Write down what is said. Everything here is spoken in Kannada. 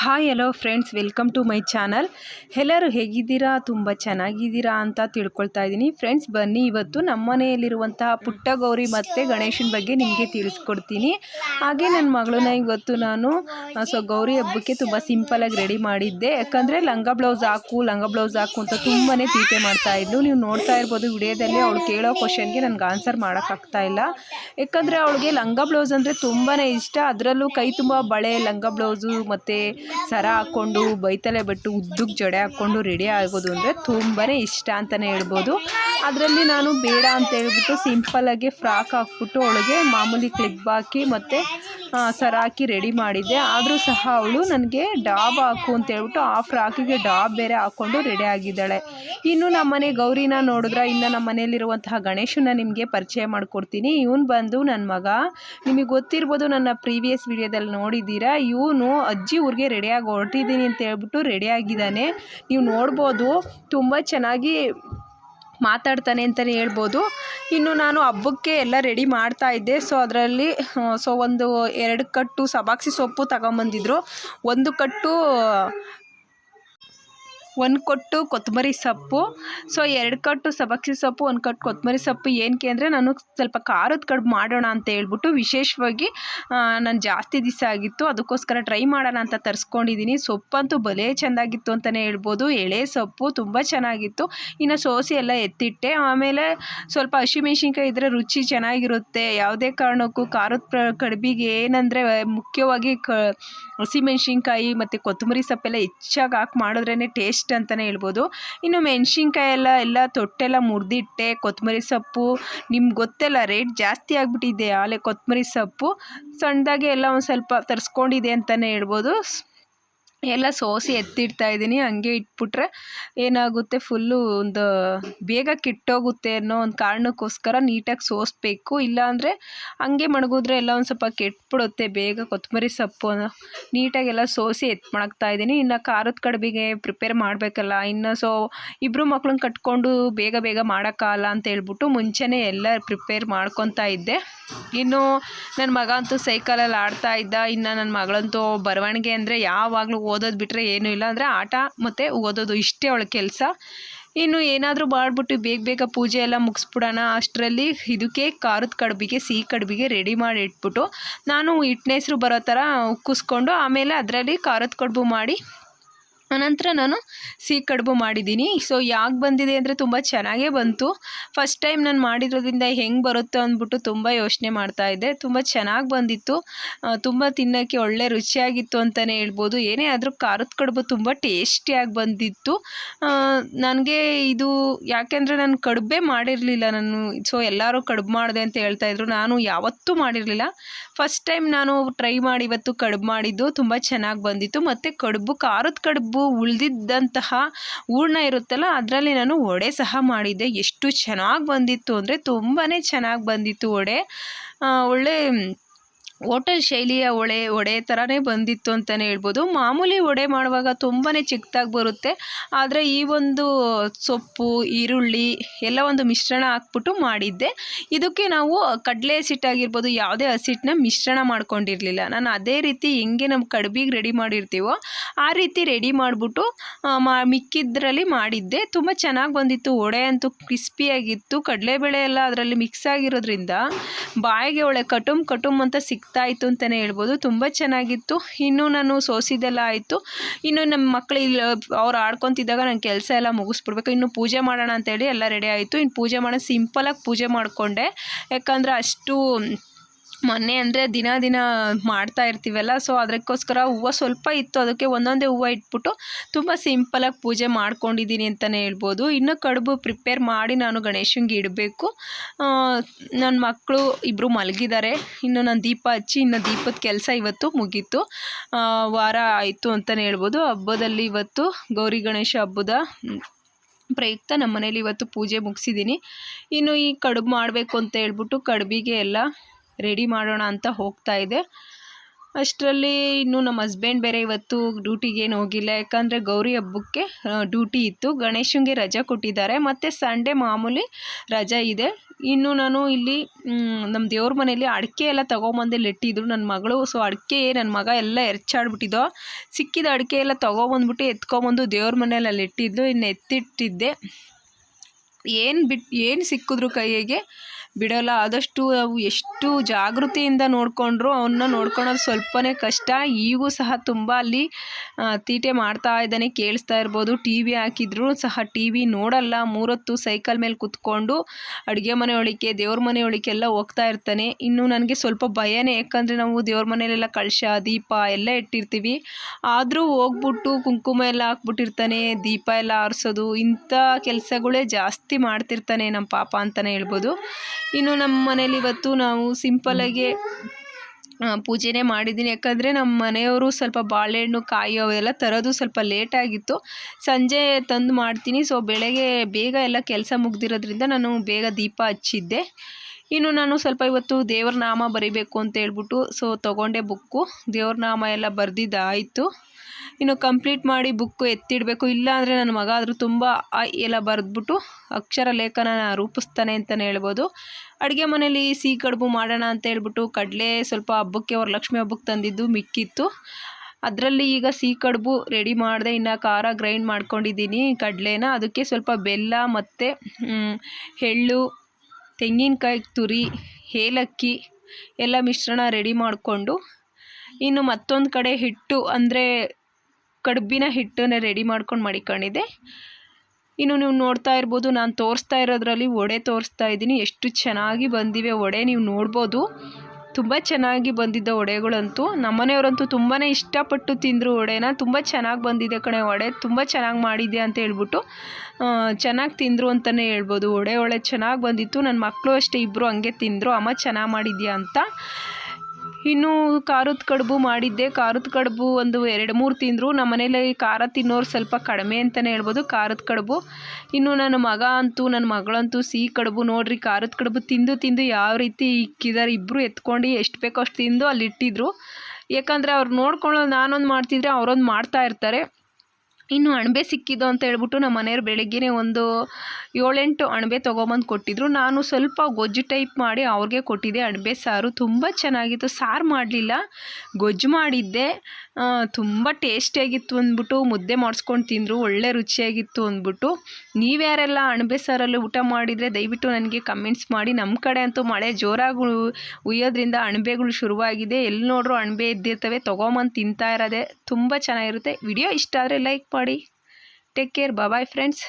Hi hello friends welcome to my channel ಎಲ್ಲರೂ ಹೇಗಿದ್ದೀರಾ? ತುಂಬ ಚೆನ್ನಾಗಿದ್ದೀರಾ ಅಂತ ತಿಳ್ಕೊಳ್ತಾ ಇದ್ದೀನಿ. ಫ್ರೆಂಡ್ಸ್ ಬನ್ನಿ, ಇವತ್ತು ನಮ್ಮ ಮನೆಯಲ್ಲಿರುವಂತಹ ಪುಟ್ಟ ಗೌರಿ ಮತ್ತು ಗಣೇಶನ ಬಗ್ಗೆ ನಿಮಗೆ ತಿಳಿಸ್ಕೊಡ್ತೀನಿ. ಹಾಗೆ ನನ್ನ ಮಗಳನ್ನ ಇವತ್ತು ನಾನು ಸೊ ಗೌರಿ ಹಬ್ಬಕ್ಕೆ ತುಂಬ ಸಿಂಪಲಾಗಿ ರೆಡಿ ಮಾಡಿದ್ದೆ. ಯಾಕಂದರೆ ಲಂಗ ಬ್ಲೌಸ್ ಹಾಕು, ಲಂಗ ಬ್ಲೌಸ್ ಹಾಕು ಅಂತ ತುಂಬಾ ಮಾಡ್ತಾ ಇದ್ಲು. ನೀವು ನೋಡ್ತಾ ಇರ್ಬೋದು ವಿಡಿಯೋದಲ್ಲಿ, ಅವಳು ಕೇಳೋ ಕ್ವಶನ್ಗೆ ನನಗೆ ಆನ್ಸರ್ ಮಾಡೋಕ್ಕಾಗ್ತಾ ಇಲ್ಲ. ಯಾಕಂದರೆ ಅವಳಿಗೆ ಲಂಗ ಬ್ಲೌಸ್ ಅಂದರೆ ತುಂಬಾ ಇಷ್ಟ. ಅದರಲ್ಲೂ ಕೈ ತುಂಬ ಬಳೆ, ಲಂಗ ಬ್ಲೌಸು ಮತ್ತು ಸರ ಹಾಕ್ಕೊಂಡು, ಬೈತಲೆ ಬಿಟ್ಟು, ಉದ್ದಕ್ಕೆ ಜಡೆ ಹಾಕ್ಕೊಂಡು ರೆಡಿ ಆಗೋದು ಅಂದರೆ ತುಂಬಾ ಇಷ್ಟ ಅಂತಲೇ ಹೇಳ್ಬೋದು. ಅದರಲ್ಲಿ ನಾನು ಬೇಡ ಅಂತ ಹೇಳ್ಬಿಟ್ಟು ಸಿಂಪಲ್ಲಾಗಿ ಫ್ರಾಕ್ ಹಾಕ್ಬಿಟ್ಟು ಅವಳಿಗೆ ಮಾಮೂಲಿ ಕ್ಲಿಪ್ ಹಾಕಿ ಮತ್ತು ಸರ ಹಾಕಿ ರೆಡಿ ಮಾಡಿದ್ದೆ. ಆದರೂ ಸಹ ಅವಳು ನನಗೆ ಡಾಬ್ ಹಾಕು ಅಂತ ಹೇಳ್ಬಿಟ್ಟು ಆ ಫ್ರಾಕಿಗೆ ಡಾಬ್ ಬೇರೆ ಹಾಕ್ಕೊಂಡು ರೆಡಿ ಆಗಿದ್ದಾಳೆ. ಇನ್ನು ನಮ್ಮ ಮನೆ ಗೌರಿನ ನೋಡಿದ್ರೆ, ಇನ್ನು ನಮ್ಮ ಮನೆಯಲ್ಲಿರುವಂತಹ ಗಣೇಶನ ನಿಮಗೆ ಪರಿಚಯ ಮಾಡಿಕೊಡ್ತೀನಿ. ಇವನು ಬಂದು ನನ್ನ ಮಗ. ನಿಮಗೆ ಗೊತ್ತಿರ್ಬೋದು ನನ್ನ ಪ್ರೀವಿಯಸ್ ವಿಡಿಯೋದಲ್ಲಿ ನೋಡಿದ್ದೀರಾ. ಇವನು ಅಜ್ಜಿ ಊರಿಗೆ ರೆಡಿಯಾಗಿ ಹೊರಟಿದ್ದೀನಿ ಅಂತ ಹೇಳ್ಬಿಟ್ಟು ರೆಡಿಯಾಗಿದ್ದಾನೆ. ನೀವು ನೋಡ್ಬೋದು ತುಂಬ ಚೆನ್ನಾಗಿ ಮಾತಾಡ್ತಾನೆ ಅಂತಲೇ ಹೇಳ್ಬೋದು. ಇನ್ನು ನಾನು ಹಬ್ಬಕ್ಕೆ ಎಲ್ಲ ರೆಡಿ ಮಾಡ್ತಾ ಇದ್ದೆ. ಸೊ ಅದರಲ್ಲಿ ಸೊ ಒಂದು ಎರಡು ಕಟ್ಟು ಸಬಾಕ್ಸಿ ಸೊಪ್ಪು ತಗೊಂಬಂದಿದ್ರು. ಒಂದು ಕಟ್ಟು ಒಂದು ಕೊಟ್ಟು ಕೊತ್ತಂಬರಿ ಸೊಪ್ಪು. ಸೊ ಎರಡು ಕಟ್ಟು ಸಬಕ್ಸಿ ಸೊಪ್ಪು, ಒಂದು ಕಟ್ಟು ಕೊತ್ತಂಬರಿ ಸೊಪ್ಪು ಏನಕ್ಕೆ ಅಂದರೆ ನಾನು ಸ್ವಲ್ಪ ಖಾರದ ಕಡುಬು ಮಾಡೋಣ ಅಂತ ಹೇಳ್ಬಿಟ್ಟು ವಿಶೇಷವಾಗಿ ನಾನು ಜಾಸ್ತಿ ದಿವಸ ಆಗಿತ್ತು. ಅದಕ್ಕೋಸ್ಕರ ಟ್ರೈ ಮಾಡೋಣ ಅಂತ ತರಿಸ್ಕೊಂಡಿದ್ದೀನಿ ಸೊಪ್ಪಂತೂ ಭಲೇ ಚೆಂದಾಗಿತ್ತು ಅಂತಲೇ ಹೇಳ್ಬೋದು. ಎಳೆ ಸೊಪ್ಪು ತುಂಬ ಚೆನ್ನಾಗಿತ್ತು. ಇನ್ನು ಸೋಸಿ ಎಲ್ಲ ಎತ್ತಿಟ್ಟೆ. ಆಮೇಲೆ ಸ್ವಲ್ಪ ಹಸಿಮೆಣ್ಸಿನ್ಕಾಯಿ ಇದ್ದರೆ ರುಚಿ ಚೆನ್ನಾಗಿರುತ್ತೆ. ಯಾವುದೇ ಕಾರಣಕ್ಕೂ ಖಾರದ ಪ್ರ, ಕಡುಬಿಗೆ ಏನಂದರೆ ಮುಖ್ಯವಾಗಿ ಕ, ಹಸಿಮೆಣ್ಸಿನ್ಕಾಯಿ ಮತ್ತು ಕೊತ್ತಂಬರಿ ಸೊಪ್ಪೆಲ್ಲ ಹೆಚ್ಚಾಗಿ ಹಾಕಿ ಮಾಡಿದ್ರೇ ಟೇಸ್ಟ್ ಅಂತಲೇ ಹೇಳ್ಬೋದು. ಇನ್ನು ಮೆಣಸಿನ್ಕಾಯಿ ಎಲ್ಲ ಎಲ್ಲ ತೊಟ್ಟೆಲ್ಲ ಮುರಿದಿಟ್ಟೆ ಕೊತ್ತಂಬರಿ ಸೊಪ್ಪು. ನಿಮ್ಗೆ ಗೊತ್ತೆಲ್ಲ, ರೇಟ್ ಜಾಸ್ತಿ ಆಗಿಬಿಟ್ಟಿದೆ ಆಲೆ ಕೊತ್ತಂಬರಿ ಸೊಪ್ಪು. ಸಣ್ಣದಾಗೆ ಎಲ್ಲ ಒಂದು ಸ್ವಲ್ಪ ತರಿಸ್ಕೊಂಡಿದೆ ಅಂತಲೇ ಹೇಳ್ಬೋದು. ಎಲ್ಲ ಸೋಸಿ ಎತ್ತಿಡ್ತಾ ಇದ್ದೀನಿ, ಹಂಗೆ ಇಟ್ಬಿಟ್ರೆ ಏನಾಗುತ್ತೆ ಫುಲ್ಲು ಒಂದು ಬೇಗ ಕೆಟ್ಟೋಗುತ್ತೆ ಅನ್ನೋ ಒಂದು ಕಾರಣಕ್ಕೋಸ್ಕರ ನೀಟಾಗಿ ಸೋಸಬೇಕು. ಇಲ್ಲಾಂದರೆ ಹಂಗೆ ಮಣಗಿದ್ರೆ ಎಲ್ಲ ಒಂದು ಸ್ವಲ್ಪ ಕೆಟ್ಬಿಡುತ್ತೆ, ಬೇಗ ಕೊತ್ತಂಬರಿ ಸೊಪ್ಪು ನೀಟಾಗೆಲ್ಲ ಸೋಸಿ ಎತ್ತು ಮಣಗ್ತಾ ಇದ್ದೀನಿ. ಇನ್ನು ಖಾರದ ಕಡುಬಿಗೆ ಪ್ರಿಪೇರ್ ಮಾಡಬೇಕಲ್ಲ, ಇನ್ನು ಸೊ ಇಬ್ಬರು ಮಕ್ಳನ್ನ ಕಟ್ಕೊಂಡು ಬೇಗ ಬೇಗ ಮಾಡೋಕ್ಕಾಗಲ್ಲ ಅಂತ ಹೇಳ್ಬಿಟ್ಟು ಮುಂಚೆನೇ ಎಲ್ಲ ಪ್ರಿಪೇರ್ ಮಾಡ್ಕೊತಾ ಇದ್ದೆ. ಇನ್ನು ನನ್ನ ಮಗ ಅಂತೂ ಸೈಕಲಲ್ಲಿ ಆಡ್ತಾ ಇದ್ದ, ಇನ್ನು ನನ್ನ ಮಗಳಂತೂ ಬರವಣಿಗೆ ಅಂದರೆ ಯಾವಾಗಲೂ ಓದೋದು ಬಿಟ್ಟರೆ ಏನೂ ಇಲ್ಲ. ಅಂದರೆ ಆಟ ಮತ್ತು ಓದೋದು ಇಷ್ಟೇ ಅವಳ ಕೆಲಸ. ಇನ್ನು ಏನಾದರೂ ಮಾಡಿಬಿಟ್ಟು ಬೇಗ ಬೇಗ ಪೂಜೆ ಎಲ್ಲ ಮುಗಿಸ್ಬಿಡೋಣ. ಅಷ್ಟರಲ್ಲಿ ಇದಕ್ಕೆ ಖಾರದ ಕಡುಬಿಗೆ, ಸಿಹಿ ಕಡುಬಿಗೆ ರೆಡಿ ಮಾಡಿ ಇಟ್ಬಿಟ್ಟು ನಾನು ಹಿಟ್ನೆಸ್ರು ಬರೋ ಥರ ಉಕ್ಕಿಸ್ಕೊಂಡು ಆಮೇಲೆ ಅದರಲ್ಲಿ ಖಾರದ ಕಡುಬು ಮಾಡಿ ಅನಂತರ ನಾನು ಸಿಹಿ ಕಡುಬು ಮಾಡಿದ್ದೀನಿ. ಸೊ ಯಾಕೆ ಬಂದಿದೆ ಅಂದರೆ ತುಂಬ ಚೆನ್ನಾಗೇ ಬಂತು. ಫಸ್ಟ್ ಟೈಮ್ ನಾನು ಮಾಡಿರೋದ್ರಿಂದ ಹೆಂಗೆ ಬರುತ್ತೋ ಅಂದ್ಬಿಟ್ಟು ತುಂಬ ಯೋಚನೆ ಮಾಡ್ತಾಯಿದ್ದೆ ತುಂಬ ಚೆನ್ನಾಗಿ ಬಂದಿತ್ತು. ತುಂಬ ತಿನ್ನೋಕ್ಕೆ ಒಳ್ಳೆ ರುಚಿಯಾಗಿತ್ತು ಅಂತಲೇ ಹೇಳ್ಬೋದು. ಏನೇ ಆದರೂ ಖಾರದ ಕಡುಬು ತುಂಬ ಟೇಸ್ಟಿಯಾಗಿ ಬಂದಿತ್ತು. ನನಗೆ ಇದು ಯಾಕೆಂದರೆ ನಾನು ಕಡುಬೇ ಮಾಡಿರಲಿಲ್ಲ ನಾನು. ಸೊ ಎಲ್ಲರೂ ಕಡುಬು ಮಾಡಿದೆ ಅಂತ ಹೇಳ್ತಾಯಿದ್ರು ನಾನು ಯಾವತ್ತೂ ಮಾಡಿರಲಿಲ್ಲ. ಫಸ್ಟ್ ಟೈಮ್ ನಾನು ಟ್ರೈ ಮಾಡಿ ಇವತ್ತು ಕಡುಬು ಮಾಡಿದ್ದು. ತುಂಬ ಚೆನ್ನಾಗಿ ಬಂದಿತ್ತು. ಮತ್ತು ಕಡುಬು, ಖಾರದ ಕಡುಬು ಉಳಿದಿದ್ದಂತಹ ಹೂರ್ಣ ಇರುತ್ತಲ್ಲ, ಅದರಲ್ಲಿ ನಾನು ವಡೆ ಸಹ ಮಾಡಿದ್ದೆ. ಎಷ್ಟು ಚೆನ್ನಾಗಿ ಬಂದಿತ್ತು ಅಂದರೆ ತುಂಬಾ ಚೆನ್ನಾಗಿ ಬಂದಿತ್ತು ವಡೆ. ಒಳ್ಳೆ ಹೋಟೆಲ್ ಶೈಲಿಯ ಒಳೆ ಒಡೆ ಥರನೇ ಬಂದಿತ್ತು ಅಂತಲೇ ಹೇಳ್ಬೋದು. ಮಾಮೂಲಿ ಒಡೆ ಮಾಡುವಾಗ ತುಂಬಾ ಚಿಕ್ಕದಾಗಿ ಬರುತ್ತೆ. ಆದರೆ ಈ ಒಂದು ಸೊಪ್ಪು, ಈರುಳ್ಳಿ ಎಲ್ಲ ಒಂದು ಮಿಶ್ರಣ ಹಾಕ್ಬಿಟ್ಟು ಮಾಡಿದ್ದೆ. ಇದಕ್ಕೆ ನಾವು ಕಡಲೆ ಹಸಿಟ್ಟಾಗಿರ್ಬೋದು ಯಾವುದೇ ಹಸಿಟ್ಟನ್ನ ಮಿಶ್ರಣ ಮಾಡ್ಕೊಂಡಿರಲಿಲ್ಲ. ನಾನು ಅದೇ ರೀತಿ ಹೆಂಗೆ ನಮ್ಮ ಕಡುಬಿಗೆ ರೆಡಿ ಮಾಡಿರ್ತೀವೋ, ಆ ರೀತಿ ರೆಡಿ ಮಾಡಿಬಿಟ್ಟು ಮಾ, ಮಿಕ್ಕಿದ್ರಲ್ಲಿ ಮಾಡಿದ್ದೆ. ತುಂಬ ಚೆನ್ನಾಗಿ ಬಂದಿತ್ತು. ಒಡೆ ಅಂತೂ ಕ್ರಿಸ್ಪಿಯಾಗಿತ್ತು ಕಡಲೆಬೇಳೆ ಎಲ್ಲ ಅದರಲ್ಲಿ ಮಿಕ್ಸ್ ಆಗಿರೋದ್ರಿಂದ ಬಾಯಿಗೆ ಒಳ್ಳೆ ಕಟುಮ್ ಕಟುಮ್ ಅಂತ ಸಿಗ್ತಾ ಇತ್ತು ಅಂತಲೇ ಹೇಳ್ಬೋದು. ತುಂಬ ಚೆನ್ನಾಗಿತ್ತು. ಇನ್ನೂ ನಾನು ಸೋಸಿದೆಲ್ಲ ಆಯಿತು. ಇನ್ನು ನಮ್ಮ ಮಕ್ಕಳು ಇಲ್ಲಿ ಅವ್ರು ಆಡ್ಕೊತಿದ್ದಾಗ ನಾನು ಕೆಲಸ ಎಲ್ಲ ಮುಗಿಸ್ಬಿಡ್ಬೇಕು. ಇನ್ನು ಪೂಜೆ ಮಾಡೋಣ ಅಂತೇಳಿ ಎಲ್ಲ ರೆಡಿ ಆಯಿತು. ಇನ್ನು ಪೂಜೆ ಮಾಡೋ ಸಿಂಪಲಾಗಿ ಪೂಜೆ ಮಾಡಿಕೊಂಡೆ. ಯಾಕಂದರೆ ಅಷ್ಟು ಮೊನ್ನೆ ಅಂದರೆ ದಿನ ದಿನ ಮಾಡ್ತಾ ಇರ್ತೀವಲ್ಲ ಸೊ ಅದಕ್ಕೋಸ್ಕರ ಹೂವು ಸ್ವಲ್ಪ ಇತ್ತು, ಅದಕ್ಕೆ ಒಂದೊಂದೇ ಹೂವು ಇಟ್ಬಿಟ್ಟು ತುಂಬ ಸಿಂಪಲಾಗಿ ಪೂಜೆ ಮಾಡ್ಕೊಂಡಿದ್ದೀನಿ ಅಂತಲೇ ಹೇಳ್ಬೋದು. ಇನ್ನು ಕಡುಬು ಪ್ರಿಪೇರ್ ಮಾಡಿ ನಾನು ಗಣೇಶನಿಗೆ ಇಡಬೇಕು. ನನ್ನ ಮಕ್ಕಳು ಇಬ್ಬರು ಮಲಗಿದ್ದಾರೆ. ಇನ್ನು ನಾನು ದೀಪ ಹಚ್ಚಿ, ಇನ್ನು ದೀಪದ ಕೆಲಸ ಇವತ್ತು ಮುಗೀತು. ವಾರ ಆಯಿತು ಅಂತಲೇ ಹೇಳ್ಬೋದು. ಹಬ್ಬದಲ್ಲಿ ಇವತ್ತು ಗೌರಿ ಗಣೇಶ ಹಬ್ಬದ ಪ್ರಯುಕ್ತ ನಮ್ಮ ಮನೇಲಿ ಇವತ್ತು ಪೂಜೆ ಮುಗಿಸಿದ್ದೀನಿ. ಇನ್ನು ಈ ಕಡುಬು ಮಾಡಬೇಕು ಅಂತ ಹೇಳ್ಬಿಟ್ಟು ಕಡುಬಿಗೆ ಎಲ್ಲ ರೆಡಿ ಮಾಡೋಣ ಅಂತ ಹೋಗ್ತಾ ಇದೆ. ಅಷ್ಟರಲ್ಲಿ ಇನ್ನು ನಮ್ಮ ಹಸ್ಬೆಂಡ್ ಬೇರೆ ಇವತ್ತು ಡ್ಯೂಟಿಗೆ ಏನು ಹೋಗಿಲ್ಲ. ಯಾಕಂದರೆ ಗೌರಿ ಹಬ್ಬಕ್ಕೆ ಡ್ಯೂಟಿ ಇತ್ತು. ಗಣೇಶನಿಗೆ ರಜಾ ಕೊಟ್ಟಿದ್ದಾರೆ. ಮತ್ತು ಸಂಡೇ ಮಾಮೂಲಿ ರಜಾ ಇದೆ. ಇನ್ನು ನಾನು ಇಲ್ಲಿ ನಮ್ಮ ದೇವ್ರ ಮನೆಯಲ್ಲಿ ಅಡಿಕೆ ಎಲ್ಲ ತೊಗೊಂಬಂದು ಲೆಟ್ಟಿದ್ರು ನನ್ನ ಮಗಳು ಸೊ ಅಡಿಕೆ ನನ್ನ ಮಗ ಎಲ್ಲ ಎರ್ಚಾಡ್ಬಿಟ್ಟಿದ್ದೋ. ಸಿಕ್ಕಿದ ಅಡಿಕೆ ಎಲ್ಲ ತೊಗೊಬಂದ್ಬಿಟ್ಟು ಎತ್ಕೊಂಬಂದು ದೇವ್ರ ಮನೇಲಿ ಅಲ್ಲಿ ಇಟ್ಟಿದ್ದು ಇನ್ನು ಎತ್ತಿಟ್ಟಿದ್ದೆ. ಏನು ಬಿಟ್ಟು ಏನು ಸಿಕ್ಕಿದ್ರು ಕೈಗೆ ಬಿಡೋಲ್ಲ. ಆದಷ್ಟು ಅವು ಎಷ್ಟು ಜಾಗೃತಿಯಿಂದ ನೋಡಿಕೊಂಡ್ರು ಅವನ್ನ ನೋಡ್ಕೊಳೋದು ಸ್ವಲ್ಪನೇ ಕಷ್ಟ. ಈಗೂ ಸಹ ತುಂಬ ಅಲ್ಲಿ ತೀಟೆ ಮಾಡ್ತಾ ಇದ್ದಾನೆ, ಕೇಳಿಸ್ತಾ ಇರ್ಬೋದು. ಟಿ ವಿ ಹಾಕಿದ್ರು ಸಹ ಟಿ ವಿ ನೋಡಲ್ಲ. ಮೂರೊತ್ತು ಸೈಕಲ್ ಮೇಲೆ ಕುತ್ಕೊಂಡು ಅಡುಗೆ ಮನೆ ಒಳಿಕೆ ದೇವ್ರ ಮನೆ ಒಳಿಕೆ ಎಲ್ಲ ಹೋಗ್ತಾ ಇರ್ತಾನೆ. ಇನ್ನು ನನಗೆ ಸ್ವಲ್ಪ ಭಯನೇ. ಯಾಕಂದರೆ ನಾವು ದೇವ್ರ ಮನೆಯಲ್ಲೆಲ್ಲ ಕಳಶ, ದೀಪ ಎಲ್ಲ ಇಟ್ಟಿರ್ತೀವಿ. ಆದರೂ ಹೋಗ್ಬಿಟ್ಟು ಕುಂಕುಮ ಎಲ್ಲ ಹಾಕ್ಬಿಟ್ಟಿರ್ತಾನೆ, ದೀಪ ಎಲ್ಲ ಆರಿಸೋದು. ಇಂಥ ಕೆಲಸಗಳೇ ಜಾಸ್ತಿ ಮಾಡ್ತಿರ್ತಾನೆ ನಮ್ಮ ಪಾಪ ಅಂತಲೇ ಹೇಳ್ಬೋದು. ಇನ್ನು ನಮ್ಮ ಮನೇಲಿ ಇವತ್ತು ನಾವು ಸಿಂಪಲಾಗಿ ಪೂಜೆನೇ ಮಾಡಿದ್ದೀನಿ ಯಾಕಂದರೆ ನಮ್ಮ ಮನೆಯವರು ಸ್ವಲ್ಪ ಬಾಳೆಹಣ್ಣು, ಕಾಯಿ ಅವೆಲ್ಲ ತರೋದು ಸ್ವಲ್ಪ ಲೇಟಾಗಿತ್ತು ಸಂಜೆ ತಂದು ಮಾಡ್ತೀನಿ. ಸೊ ಬೆಳಗ್ಗೆ ಬೇಗ ಎಲ್ಲ ಕೆಲಸ ಮುಗ್ದಿರೋದ್ರಿಂದ ನಾನು ಬೇಗ ದೀಪ ಹಚ್ಚಿದ್ದೆ. ಇನ್ನು ನಾನು ಸ್ವಲ್ಪ ಇವತ್ತು ದೇವ್ರ ನಾಮ ಬರಿಬೇಕು ಅಂತ ಹೇಳ್ಬಿಟ್ಟು ಸೊ ತೊಗೊಂಡೆ ಬುಕ್ಕು. ದೇವ್ರ ನಾಮ ಎಲ್ಲ ಬರೆದಿದ್ದಾಯಿತು. ಇನ್ನು ಕಂಪ್ಲೀಟ್ ಮಾಡಿ ಬುಕ್ಕು ಎತ್ತಿಡಬೇಕು. ಇಲ್ಲ ಅಂದರೆ ನನ್ನ ಮಗ ಆದರೂ ತುಂಬ ಎಲ್ಲ ಬರೆದ್ಬಿಟ್ಟು ಅಕ್ಷರ ಲೇಖನ ರೂಪಿಸ್ತಾನೆ ಅಂತಲೇ ಹೇಳ್ಬೋದು. ಅಡುಗೆ ಮನೇಲಿ ಸಿಹಿ ಕಡುಬು ಮಾಡೋಣ ಅಂತ ಹೇಳ್ಬಿಟ್ಟು ಕಡಲೆ ಸ್ವಲ್ಪ ಹಬ್ಬಕ್ಕೆ ವರಲಕ್ಷ್ಮಿ ಹಬ್ಬಕ್ಕೆ ತಂದಿದ್ದು ಮಿಕ್ಕಿತ್ತು. ಅದರಲ್ಲಿ ಈಗ ಸಿಹಿ ಕಡುಬು ರೆಡಿ ಮಾಡಿದೆ, ಇನ್ನು ಖಾರ ಗ್ರೈಂಡ್ ಮಾಡ್ಕೊಂಡಿದ್ದೀನಿ ಕಡಲೆನ. ಅದಕ್ಕೆ ಸ್ವಲ್ಪ ಬೆಲ್ಲ ಮತ್ತು ಎಳ್ಳು, ತೆಂಗಿನಕಾಯಿ ತುರಿ, ಏಲಕ್ಕಿ ಎಲ್ಲ ಮಿಶ್ರಣ ರೆಡಿ ಮಾಡಿಕೊಂಡು ಇನ್ನು ಮತ್ತೊಂದು ಕಡೆ ಹಿಟ್ಟು ಅಂದರೆ ಕಡುಬಿನ ಹಿಟ್ಟನ್ನು ರೆಡಿ ಮಾಡ್ಕೊಂಡು ಮಡಿಕೊಂಡಿದ್ದೆ. ಇನ್ನು ನೀವು ನೋಡ್ತಾ ಇರ್ಬೋದು, ನಾನು ತೋರಿಸ್ತಾ ಇರೋದ್ರಲ್ಲಿ ವಡೆ ತೋರಿಸ್ತಾ ಇದ್ದೀನಿ. ಎಷ್ಟು ಚೆನ್ನಾಗಿ ಬಂದಿವೆ ವಡೆ, ನೀವು ನೋಡ್ಬೋದು. ತುಂಬ ಚೆನ್ನಾಗಿ ಬಂದಿದ್ದ ವಡೆಗಳಂತೂ. ನಮ್ಮನೆಯವರಂತೂ ತುಂಬಾ ಇಷ್ಟಪಟ್ಟು ತಿಂದರು ವಡೆನ. ತುಂಬ ಚೆನ್ನಾಗಿ ಬಂದಿದೆ ಕಣೆ ವಡೆ. ತುಂಬ ಚೆನ್ನಾಗಿ ಮಾಡಿದೆ ಅಂತ ಹೇಳ್ಬಿಟ್ಟು ಚೆನ್ನಾಗಿ ತಿಂದರು ಅಂತಲೇ ಹೇಳ್ಬೋದು. ವಡೆ ಒಳ್ಳೆ ಚೆನ್ನಾಗಿ ಬಂದಿತ್ತು. ನನ್ನ ಮಕ್ಕಳು ಅಷ್ಟೇ ಇಬ್ಬರು ಹಂಗೆ ತಿಂದರು. ಅಮ್ಮ ಚೆನ್ನಾಗಿ ಮಾಡಿದ್ಯಾ ಅಂತ. ಇನ್ನು ಖಾರದ ಕಡುಬು ಮಾಡಿದ್ದೆ. ಖಾರದ ಕಡುಬು ಒಂದು ಎರಡು ಮೂರು ತಿಂದರು. ನಮ್ಮ ಮನೇಲಿ ಖಾರ ತಿನ್ನೋರು ಸ್ವಲ್ಪ ಕಡಿಮೆ ಅಂತಲೇ ಹೇಳ್ಬೋದು. ಖಾರದ ಕಡುಬು. ಇನ್ನು ನನ್ನ ಮಗ ಅಂತೂ, ನನ್ನ ಮಗಳಂತೂ ಸಿಹಿ ಕಡುಬು ನೋಡಿರಿ. ಖಾರದ ಕಡುಬು ತಿಂದು ತಿಂದು ಯಾವ ರೀತಿ ಇಕ್ಕಿದ್ದಾರೆ ಇಬ್ಬರು ಎತ್ಕೊಂಡು ಎಷ್ಟು ಬೇಕೋ ಅಷ್ಟು ತಿಂದು ಅಲ್ಲಿಟ್ಟಿದ್ರು ಯಾಕಂದರೆ ಅವ್ರು ನೋಡ್ಕೊಳ್ಳೋದು ನಾನೊಂದು ಮಾಡ್ತಿದ್ರೆ ಅವರೊಂದು ಮಾಡ್ತಾ ಇರ್ತಾರೆ. ಇನ್ನು ಅಣಬೆ ಸಿಕ್ಕಿದ್ದು ಅಂತ ಹೇಳ್ಬಿಟ್ಟು ನಮ್ಮ ಮನೆಯವ್ರು ಬೆಳಗ್ಗೆನೇ ಒಂದು ಏಳೆಂಟು ಅಣಬೆ ತೊಗೊಂಬಂದು ಕೊಟ್ಟಿದ್ರು. ನಾನು ಸ್ವಲ್ಪ ಗೊಜ್ಜು ಟೈಪ್ ಮಾಡಿ ಅವ್ರಿಗೆ ಕೊಟ್ಟಿದ್ದೆ. ಅಣಬೆ ಸಾರು ತುಂಬ ಚೆನ್ನಾಗಿತ್ತು. ಸಾರು ಮಾಡಲಿಲ್ಲ. ಗೊಜ್ಜು ಮಾಡಿದ್ದೆ. ತುಂಬ ಟೇಸ್ಟಿಯಾಗಿತ್ತು ಅಂದ್ಬಿಟ್ಟು, ಮುದ್ದೆ ಮಾಡಿಸ್ಕೊಂಡು ತಿಂದರು, ಒಳ್ಳೆ ರುಚಿಯಾಗಿತ್ತು ಅಂದ್ಬಿಟ್ಟು. ನೀವ್ಯಾರೆಲ್ಲ ಅಣಬೆ ಸಾರಲ್ಲಿ ಊಟ ಮಾಡಿದರೆ ದಯವಿಟ್ಟು ನನಗೆ ಕಮೆಂಟ್ಸ್ ಮಾಡಿ. ನಮ್ಮ ಕಡೆ ಅಂತೂ ಮಳೆ ಜೋರಾಗಿ ಉಯ್ಯೋದ್ರಿಂದ ಅಣಬೆಗಳು ಶುರುವಾಗಿದೆ. ಎಲ್ಲಿ ನೋಡ್ರು ಅಣಬೆ ಇದ್ದಿರ್ತವೆ ತೊಗೊಂಬಂದು ತಿಂತಾ ಇರೋದೆ ತುಂಬ ಚೆನ್ನಾಗಿರುತ್ತೆ. ವಿಡಿಯೋ ಇಷ್ಟ ಆದರೆ ಲೈಕ್ ಮಾಡಿ. Take care bye friends